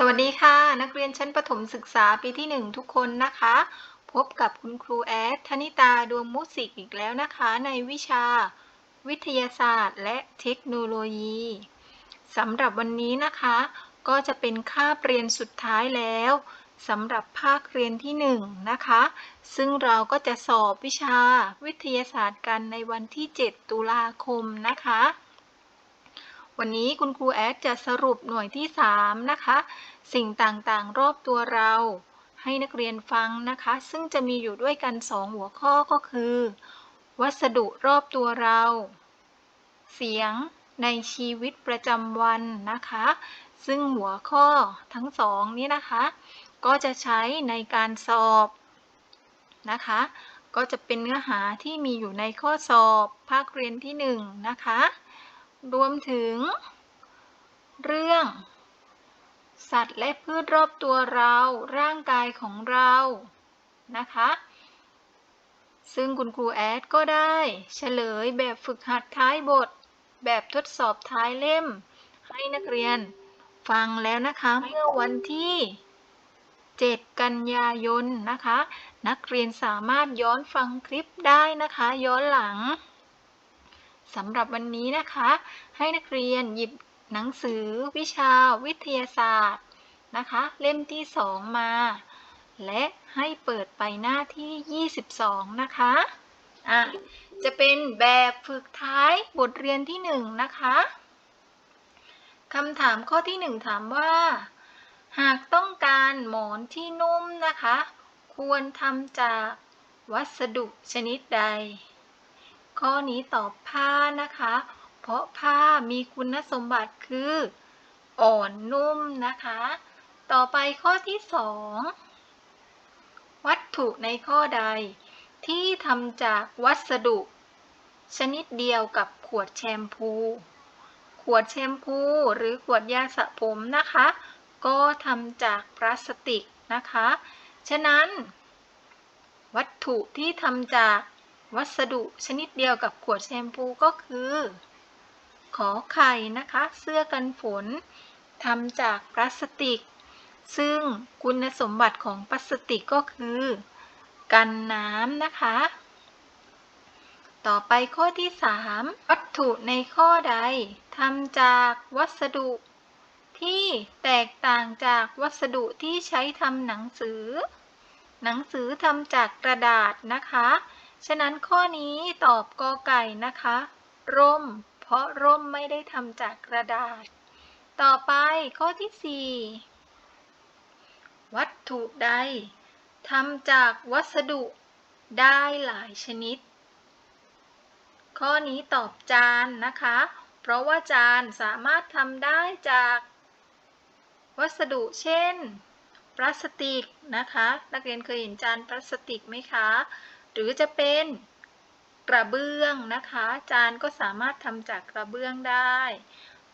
สวัสดีค่ะ นักเรียนชั้นประถมศึกษาปีที่ 1 ทุกคนนะคะ พบกับคุณครูแอดธนิตาดวงมุสิกอีกแล้วนะคะ ในวิชา วิทยาศาสตร์ และเทคโนโลยีสำหรับวันนี้นะคะ ก็จะเป็นคาบเรียนสุดท้ายแล้วสำหรับภาคเรียนที่ 1 นะคะ ซึ่งเราก็จะสอบวิชาวิทยาศาสตร์กันในวันที่ 7 ตุลาคมนะคะ วันนี้คุณครูแอดจะสรุปหน่วยที่ 3 นะคะ สิ่งต่างๆ รอบตัวเรา ให้นักเรียนฟังนะคะ ซึ่งจะมีอยู่ด้วยกัน 2 หัวข้อก็คือ วัสดุรอบตัวเรา เสียงในชีวิตประจำวันนะคะ ซึ่งหัวข้อทั้งสองนี้นะคะ ก็จะใช้ในการสอบนะคะ ก็จะเป็นเนื้อหาที่มีอยู่ในข้อสอบภาคเรียนที่ 1 นะคะ รวมถึง เรื่อง สัตว์และพืชรอบตัวเรา ร่างกายของเรา นะคะ ซึ่งคุณครูแอดก็ได้เฉลยแบบฝึกหัดท้ายบท แบบทดสอบท้ายเล่ม ให้นักเรียนฟังแล้วนะคะเมื่อวันที่ 7 กันยายนนะคะ นักเรียนสามารถย้อนฟังคลิปได้นะคะ ย้อนหลัง สำหรับวันนี้นะคะ ให้นักเรียนหยิบหนังสือวิชาวิทยาศาสตร์นะคะ เล่มที่ 2 มา และให้เปิดไปหน้าที่ 22 นะคะอะจะเป็นแบบฝึกท้ายบทเรียนที่ 1 นะคะคำถามข้อที่ 1 ถามว่า หากต้องการหมอนที่นุ่มนะคะ ควรทำจากวัสดุชนิดใด ข้อนี้ตอบผ้านะคะ เพราะผ้ามีคุณสมบัติคือ อ่อนนุ่มนะคะ ต่อไปข้อที่2วัตถุในข้อใด ที่ทำจากวัสดุ ชนิดเดียวกับขวดแชมพู ขวดแชมพูหรือขวดยาสระผมนะคะ ก็ทำจากพลาสติกนะคะ ฉะนั้น วัตถุที่ทำจาก วัสดุชนิดเดียวกับขวดแชมพูก็คือ ขอไข่นะคะ เสื้อกันฝนทำจากพลาสติก ซึ่งคุณสมบัติของพลาสติกก็คือ กันน้ำนะคะ ต่อไปข้อที่ 3 วัตถุในข้อใดทำจากวัสดุที่แตกต่างจากวัสดุที่ใช้ทำหนังสือ หนังสือทำจากกระดาษนะคะ ฉะนั้นข้อนี้ตอบกอไก่นะคะ ร่ม เพราะร่มไม่ได้ทำจากกระดาษ ต่อไปข้อที่ 4 วัตถุใดทำจากวัสดุได้หลายชนิด ข้อนี้ตอบจานนะคะ เพราะว่าจานสามารถทำได้จาก วัสดุเช่นพลาสติกนะคะ นักเรียนเคยเห็นจานพลาสติกไหมคะ หรือจะเป็นกระเบื้องนะคะ จานก็สามารถทำจากกระเบื้องได้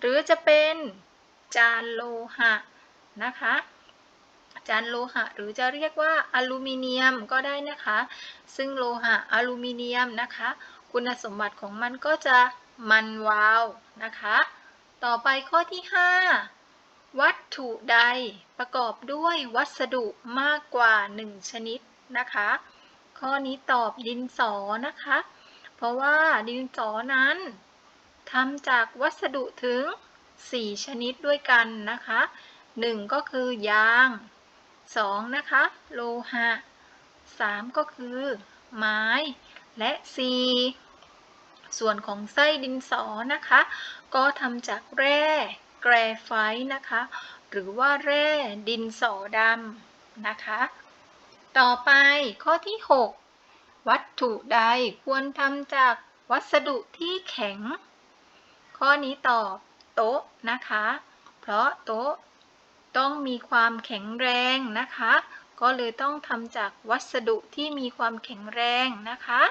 หรือจะเป็นจานโลหะนะคะ จานโลหะหรือจะเรียกว่าอลูมิเนียมก็ได้นะคะ ซึ่งโลหะอลูมิเนียมนะคะ คุณสมบัติของมันก็จะมันวาวนะคะ ต่อไปข้อที่ 5 วัตถุใดประกอบด้วยวัสดุมากกว่า 1 ชนิดนะคะ ข้อนี้ตอบดินสอนะคะ เพราะว่าดินสอนั้นทำจากวัสดุถึง 4 ชนิดด้วยกันนะคะ 1 ก็คือยาง 2 นะคะ โลหะ 3 ก็คือไม้ และ 4 ส่วนของไส้ดินสอนะคะ ก็ทำจากแร่แกรไฟต์นะคะ หรือว่าแร่ดินสอดำนะคะ ต่อไปข้อที่ 6 วัตถุใดควรทำจากวัสดุที่แข็ง ข้อนี้ตอบโต๊ะนะคะ เพราะโต๊ะต้องมีความแข็งแรงนะคะ ก็เลยต้องทำจากวัสดุที่มีความแข็งแรงนะคะ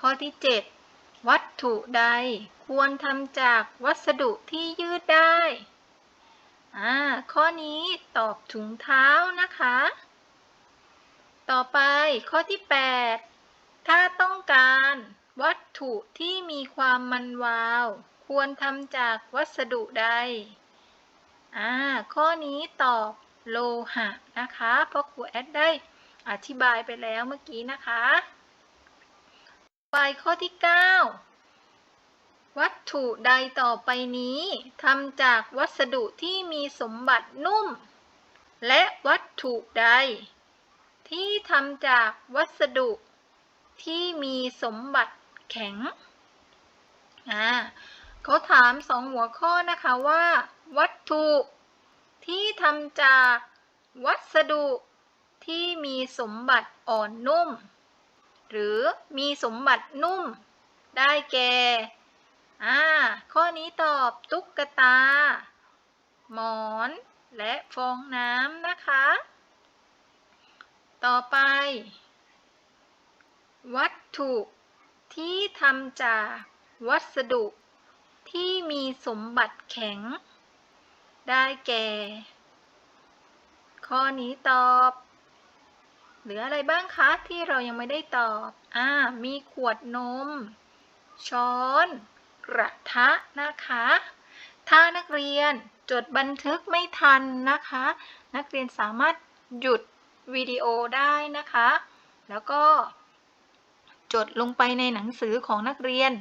ข้อที่ 7 วัตถุใดควรทำจากวัสดุที่ยืดได้ อ่า ข้อนี้ตอบถุงเท้านะคะ ต่อไปข้อที่ 8 ถ้าต้องการวัตถุที่มีความมันวาว ควรทำจากวัสดุใด อ่า ข้อนี้ตอบโลหะนะคะ เพราะครูแอดได้อธิบายไปแล้วเมื่อกี้นะคะ ไปข้อที่ 9 วัตถุใดต่อไปนี้ทำจากวัสดุที่มีสมบัตินุ่ม และวัตถุใด ที่ทำจากวัสดุที่มีสมบัติแข็ง อ่าเขาถามสองหัวข้อนะคะว่า วัตถุที่ทำจากวัสดุที่มีสมบัติอ่อนนุ่ม หรือมีสมบัตินุ่ม ได้แก่อ่าข้อนี้ตอบตุ๊กตา หมอน และฟองน้ำนะคะ ต่อไป วัตถุที่ทำจากวัสดุที่มีสมบัติแข็ง ได้แก่ ข้อนี้ตอบเหลืออะไรบ้างคะที่เรายังไม่ได้ตอบ อ่า มีขวดนม ช้อน กระทะนะคะ ถ้านักเรียนจดบันทึกไม่ทันนะคะ นักเรียนสามารถหยุด วิดีโอได้นะคะ แล้วก็จดลงไปในหนังสือของนักเรียน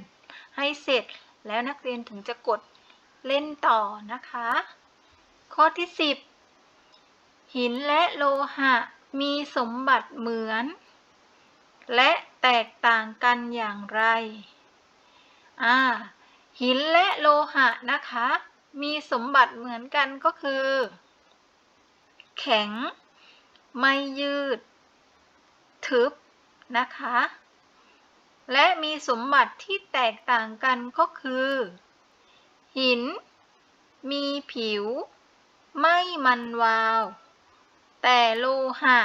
ให้เสร็จแล้วนักเรียนถึงจะกดเล่นต่อนะคะ ข้อที่ 10 หินและโลหะมีสมบัติเหมือน และแตกต่างกันอย่างไรอ่าหินและโลหะนะคะ มีสมบัติเหมือนกันก็คือ แข็ง ไม่ยืด ทึบนะคะ และมีสมบัติที่แตกต่างกันก็คือ หิน มีผิว ไม่มันวาว แต่โลหะ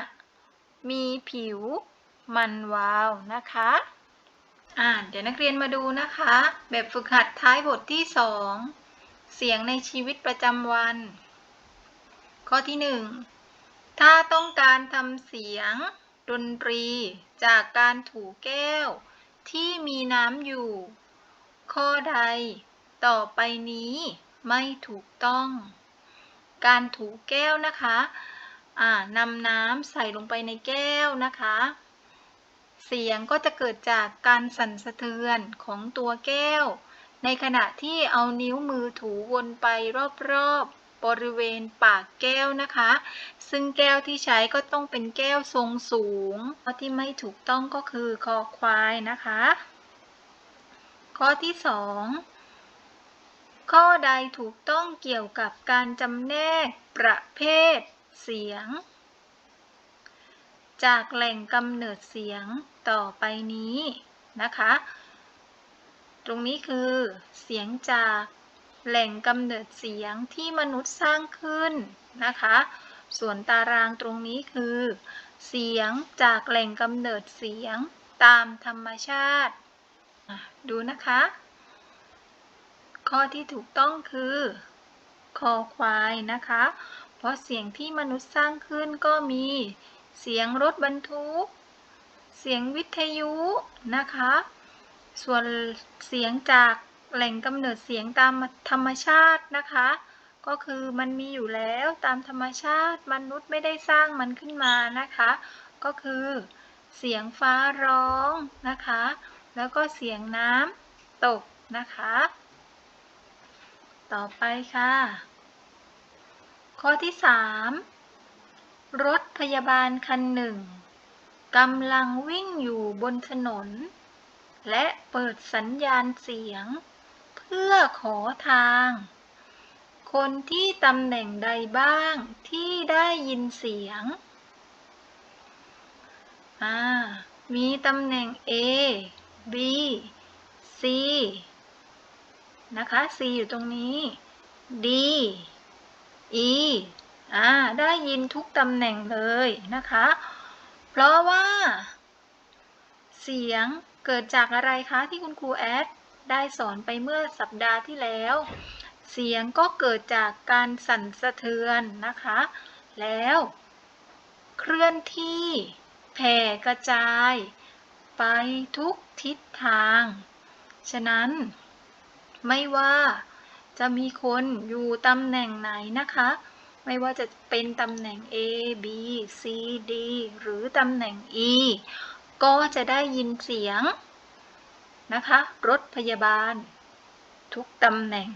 มีผิว มันวาวนะคะอ่าเดี๋ยวนักเรียนมาดูนะคะ แบบฝึกหัดท้ายบทที่ 2 เสียงในชีวิตประจำวัน ข้อที่ 1 ถ้าต้องการทำเสียงดนตรีจากการถูแก้ว ที่มีน้ำอยู่ ข้อใด ต่อไปนี้ไม่ถูกต้อง การถูแก้วนะคะนำน้ำใส่ลงไปในแก้วนะคะ เสียงก็จะเกิดจากการสั่นสะเทือนของตัวแก้ว ในขณะที่เอานิ้วมือถูวนไปรอบๆ บริเวณปากแก้วนะคะ ซึ่งแก้วที่ใช้ก็ต้องเป็นแก้วทรงสูงข้อที่ไม่ถูกต้องก็คือคอควายนะคะ ข้อที่ 2 ข้อใดถูกต้องเกี่ยวกับการจำแนกประเภทเสียง จากแหล่งกำเนิดเสียงต่อไปนี้นะคะ ตรงนี้คือเสียงจาก แหล่งกำเนิดเสียงที่มนุษย์สร้างขึ้นนะคะ ส่วนตารางตรงนี้คือ เสียงจากแหล่งกำเนิดเสียงตามธรรมชาติ ดูนะคะ ข้อที่ถูกต้องคือคอควายนะคะ เพราะเสียงที่มนุษย์สร้างขึ้นก็มี เสียงรถบรรทุก เสียงวิทยุนะคะ ส่วนเสียงจาก แหล่งกำเนิดเสียงตามธรรมชาตินะคะ ก็คือมันมีอยู่แล้วตามธรรมชาติมนุษย์ไม่ได้สร้างมันขึ้นมานะคะ ก็คือเสียงฟ้าร้องนะคะ แล้วก็เสียงน้ำตกนะคะ ต่อไปค่ะ ข้อที่ 3 รถพยาบาลคันหนึ่งกำลังวิ่งอยู่บนถนน และเปิดสัญญาณเสียง พื่อขอทาง คนที่ตำแหน่งใดบ้างที่ได้ยินเสียง มีตำแหน่ง A B C นะคะ C อยู่ตรงนี้ D e อ่า ได้ยินทุกตำแหน่งเลยนะคะ เพราะว่า เสียงเกิดจากอะไรคะที่คุณครูแอด ได้สอนไปเมื่อสัปดาห์ที่แล้ว เสียงก็เกิดจากการสั่นสะเทือนนะคะ แล้ว เคลื่อนที่แผ่กระจาย ไปทุกทิศทาง ฉะนั้น ไม่ว่าจะมีคนอยู่ตำแหน่งไหนนะคะ ไม่ว่าจะเป็นตำแหน่ง A B C D หรือตำแหน่ง E ก็จะได้ยินเสียง นะคะ รถพยาบาล ทุกตำแหน่ง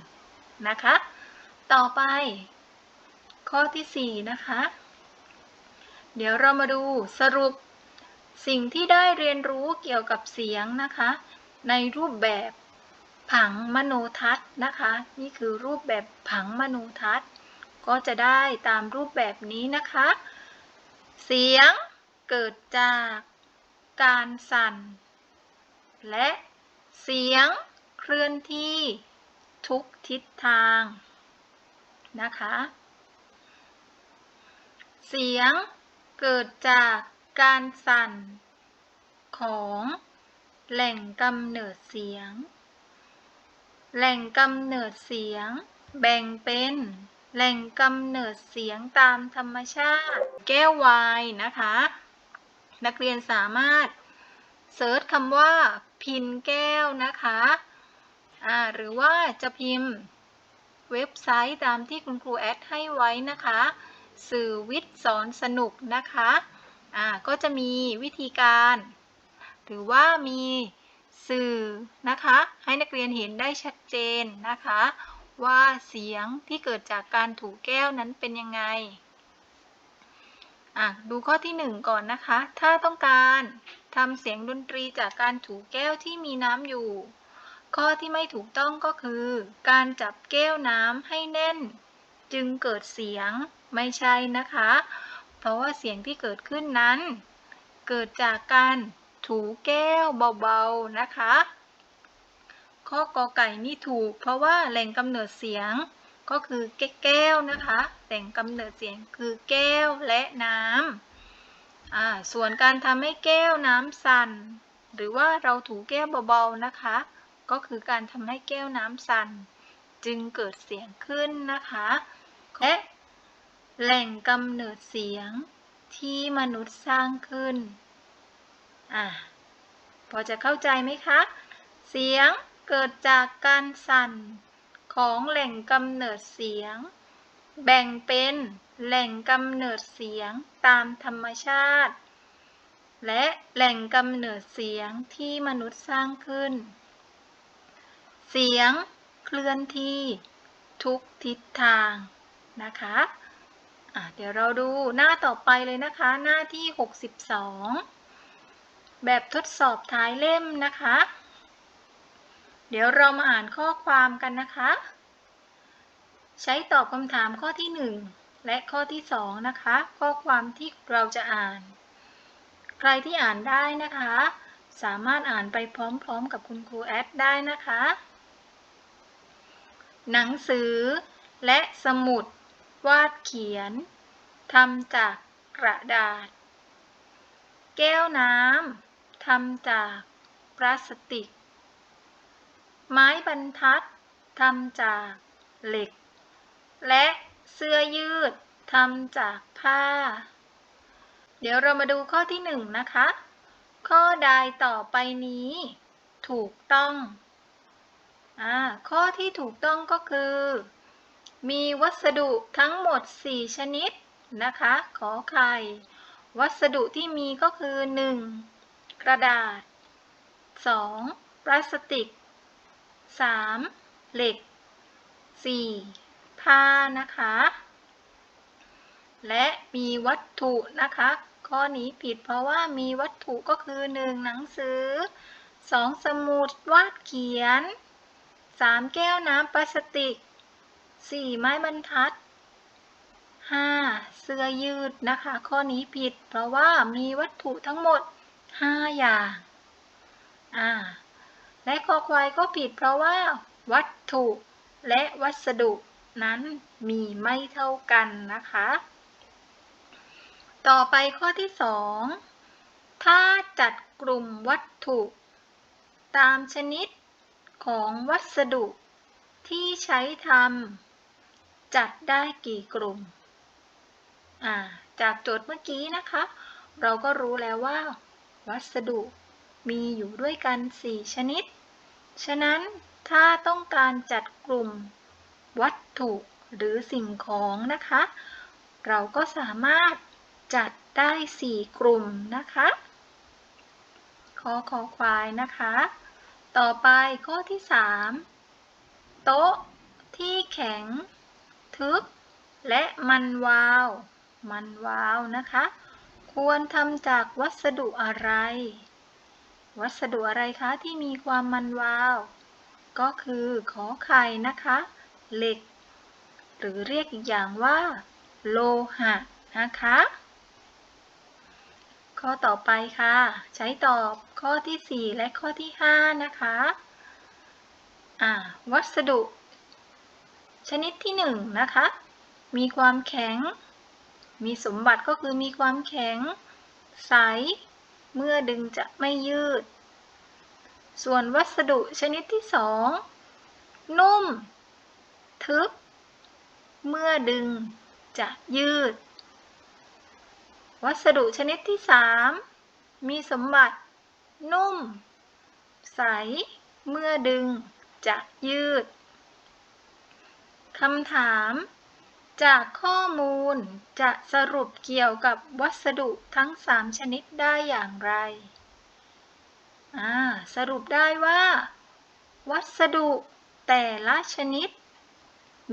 นะคะ ต่อไป ข้อที่ 4 นะคะ เดี๋ยวเรามาดูสรุปสิ่งที่ได้เรียนรู้เกี่ยวกับเสียงนะคะ ในรูปแบบผังมโนทัศน์นะคะ นี่คือรูปแบบผังมโนทัศน์ ก็จะได้ตามรูปแบบนี้นะคะ เสียงเกิดจากการสั่น และ เสียงเคลื่อนที่ทุกทิศทางนะคะ เสียงเกิดจากการสั่นของแหล่งกำเนิดเสียง แหล่งกำเนิดเสียงแบ่งเป็นแหล่งกำเนิดเสียงตามธรรมชาติ แก้ววายนะคะ นักเรียนสามารถ เซิร์ชคำว่าพินแก้วนะคะอ่าหรือว่าจะพิมพ์เว็บไซต์ตามที่คุณครูแอดให้ไว้นะคะ สื่อวิทย์สอนสนุกนะคะอ่าก็จะมีวิธีการหรือว่ามีสื่อนะคะ ให้นักเรียนเห็นได้ชัดเจนนะคะ ว่าเสียงที่เกิดจากการถูแก้วนั้นเป็นยังไงอะดูข้อที่ 1 ก่อนนะคะ ถ้าต้องการ ทำเสียงดนตรีจากการถูแก้วที่มีน้ำอยู่ ข้อที่ไม่ถูกต้องก็คือ การจับแก้วน้ำให้แน่น จึงเกิดเสียงไม่ใช่นะคะ เพราะว่าเสียงที่เกิดขึ้นนั้น เกิดจากการถูแก้วเบาๆนะคะ ข้อกอไก่นี่ถูก เพราะว่าแหล่งกำเนิดเสียงก็คือแก้วนะคะ แหล่งกำเนิดเสียงคือแก้วและน้ำ อ่าส่วนการทำให้แก้วน้ำสั่นหรือว่าเราถูแก้วเบาๆนะคะ ก็คือการทำให้แก้วน้ำสั่นจึงเกิดเสียงขึ้นนะคะและแหล่งกำเนิดเสียงที่มนุษย์สร้างขึ้นอะพอจะเข้าใจไหมคะ เสียงเกิดจากการสั่นของแหล่งกำเนิดเสียง แบ่งเป็นแหล่งกำเนิดเสียงตามธรรมชาติ และแหล่งกำเนิดเสียงที่มนุษย์สร้างขึ้น เสียงเคลื่อนที่ทุกทิศทางนะคะะเดี๋ยวเราดูหน้าต่อไปเลยนะคะ หน้าที่ 62 แบบทดสอบท้ายเล่มนะคะ เดี๋ยวเรามาอ่านข้อความกันนะคะ ใช้ตอบคำถามข้อที่ 1 และข้อที่ 2 นะคะ ข้อความที่เราจะอ่าน ใครที่อ่านได้นะคะ สามารถอ่านไปพร้อมๆ กับคุณครูแอดได้นะคะ หนังสือ และสมุด วาดเขียนทำจากกระดาษ แก้วน้ำทำจากพลาสติก ไม้บรรทัดทำจากเหล็ก และเสื้อยืดทำจากผ้า เดี๋ยวเรามาดูข้อที่หนึ่งนะคะ ข้อใดต่อไปนี้ ถูกต้องอข้อที่ถูกต้องก็คือ มีวัสดุทั้งหมด 4 ชนิดนะคะ ขอไข่ วัสดุที่มีก็คือ 1. กระดาษ 2. พลาสติก 3. เหล็ก 4. ผ้านะคะ และมีวัตถุนะคะ ข้อนี้ผิดเพราะว่ามีวัตถุก็คือ 1. หนังสือ 2. สมุดวาดเขียน 3. แก้วน้ำพลาสติก 4. ไม้บรรทัด 5. เสื้อยืดนะคะ ข้อนี้ผิดเพราะว่ามีวัตถุทั้งหมด 5 อย่างอ่าและคอควายก็ผิดเพราะว่า วัตถุและวัสดุ นั้นมีไม่เท่ากันนะคะ ต่อไปข้อที่ 2 ถ้าจัดกลุ่มวัตถุ ตามชนิดของวัสดุที่ใช้ทำจัดได้กี่กลุ่ม จากโจทย์เมื่อกี้นะคะ เราก็รู้แล้วว่า วัสดุมีอยู่ด้วยกัน 4 ชนิด ฉะนั้นถ้าต้องการจัดกลุ่ม วัตถุหรือสิ่งของนะคะ เราก็สามารถจัดได้ 4 กลุ่มนะคะคอคอควายนะคะ ต่อไปข้อที่ 3 โต๊ะที่แข็ง ทึบ และมันวาว มันวาวนะคะ ควรทำจากวัสดุอะไร วัสดุอะไรคะที่มีความมันวาว ก็คือขอไข่นะคะ เหล็ก หรือเรียกอีกอย่างว่า โลหะนะคะ ข้อต่อไปค่ะ ใช้ตอบข้อที่ 4 และข้อที่ 5 นะคะอ่าวัสดุ ชนิดที่ 1 นะคะ มีความแข็ง มีสมบัติก็คือมีความแข็ง ใส เมื่อดึงจะไม่ยืด ส่วนวัสดุชนิดที่ 2 นุ่ม ทึบ เมื่อดึงจะยืด วัสดุชนิดที่ 3 มีสมบัติ นุ่ม ใส เมื่อดึงจะยืด คำถาม จากข้อมูลจะสรุปเกี่ยวกับวัสดุทั้ง 3 ชนิดได้อย่างไร สรุปได้ว่า วัสดุแต่ละชนิด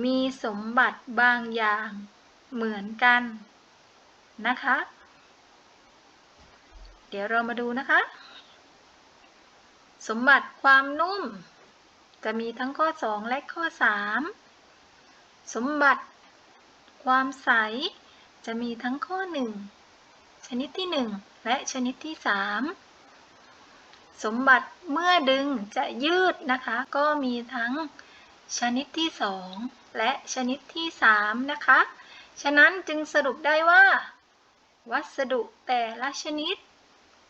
มีสมบัติบางอย่างเหมือนกันนะคะ เดี๋ยวเรามาดูนะคะ สมบัติความนุ่ม จะมีทั้งข้อ 2 และข้อ 3 สมบัติความใส จะมีทั้งข้อ 1 ชนิดที่ 1 และชนิดที่ 3 สมบัติเมื่อดึงจะยืดนะคะ ก็มีทั้งชนิดที่ 2 และชนิดที่ 3 นะคะ ฉะนั้นจึงสรุปได้ว่า วัสดุแต่ละชนิด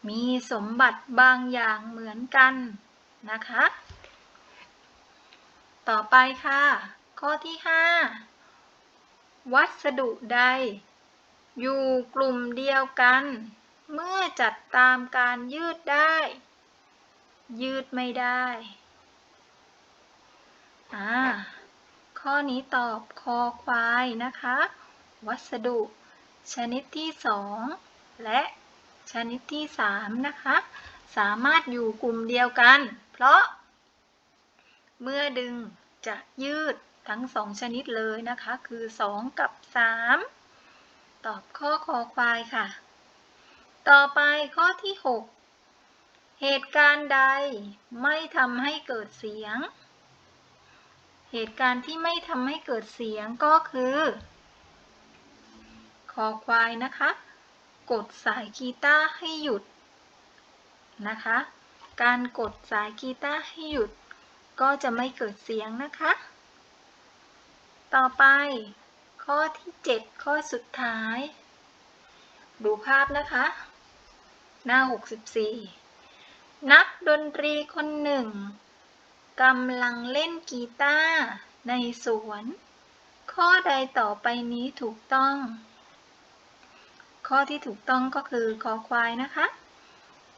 มีสมบัติบางอย่างเหมือนกันนะคะ ต่อไปค่ะ ข้อที่ 5 วัสดุใด อยู่กลุ่มเดียวกัน เมื่อจัดตามการยืดได้ ยืดไม่ได้ อ่า ข้อนี้ตอบคอควายนะคะ วัสดุ ชนิดที่ 2 และชนิดที่ 3 นะคะ สามารถอยู่กลุ่มเดียวกัน เพราะ เมื่อดึงจะยืดทั้ง 2 ชนิดเลยนะคะ คือ 2 กับ 3 ตอบข้อคอควายค่ะ ต่อไปข้อที่ 6 เหตุการณ์ใดไม่ทำให้เกิดเสียง เหตุการณ์ที่ไม่ทำให้เกิดเสียงก็คือ คอควายนะคะ กดสายกีตาร์ให้หยุดนะคะ การกดสายกีตาร์ให้หยุด ก็จะไม่เกิดเสียงนะคะ ต่อไป ข้อที่ 7 ข้อสุดท้าย ดูภาพนะคะ หน้า 64 นักดนตรีคนหนึ่ง กำลังเล่นกีตาร์ในสวน ข้อใดต่อไปนี้ถูกต้อง ข้อที่ถูกต้องก็คือคอควายนะคะ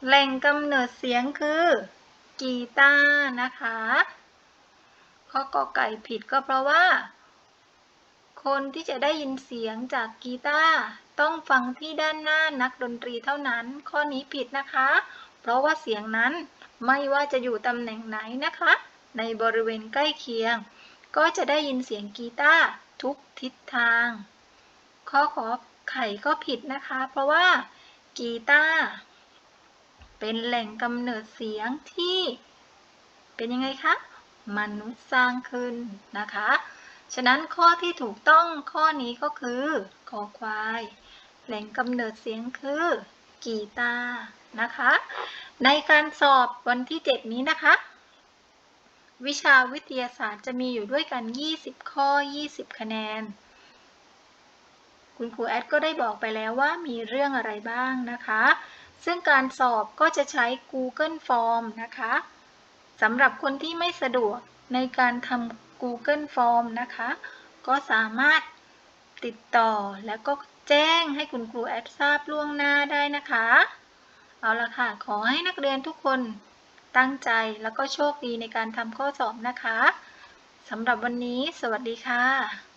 แหล่งกำเนิดเสียงคือกีตาร์นะคะ ข้อกอไก่ผิดก็เพราะว่า คนที่จะได้ยินเสียงจากกีตาร์ต้องฟังที่ด้านหน้านักดนตรีเท่านั้น ข้อนี้ผิดนะคะ เพราะว่าเสียงนั้นไม่ว่าจะอยู่ตำแหน่งไหนนะคะ ในบริเวณใกล้เคียง ก็จะได้ยินเสียงกีตาร์ทุกทิศทางข้อขอไข่ก็ผิดนะคะ เพราะว่ากีตาร์เป็นแหล่งกำเนิดเสียงที่เป็นยังไงคะ มนุษย์สร้างขึ้นนะคะ ฉะนั้นข้อที่ถูกต้องข้อนี้ก็คือคอควาย แหล่งกำเนิดเสียงคือกีตาร์นะคะ ในการสอบวันที่ 7 นี้นะคะ วิชาวิทยาศาสตร์จะมีอยู่ด้วยกัน 20 ข้อ 20 คะแนน คุณครูแอดก็ได้บอกไปแล้วว่ามีเรื่องอะไรบ้างนะคะ ซึ่งการสอบก็จะใช้ Google Form นะคะสำหรับคนที่ไม่สะดวกในการทำ Google Form นะคะ ก็สามารถติดต่อแล้วก็แจ้งให้คุณครูแอดทราบล่วงหน้าได้นะคะ เอาละค่ะ ขอให้นักเรียนทุกคน ตั้งใจแล้วก็โชคดีในการทำข้อสอบนะคะสำหรับวันนี้ สวัสดีค่ะ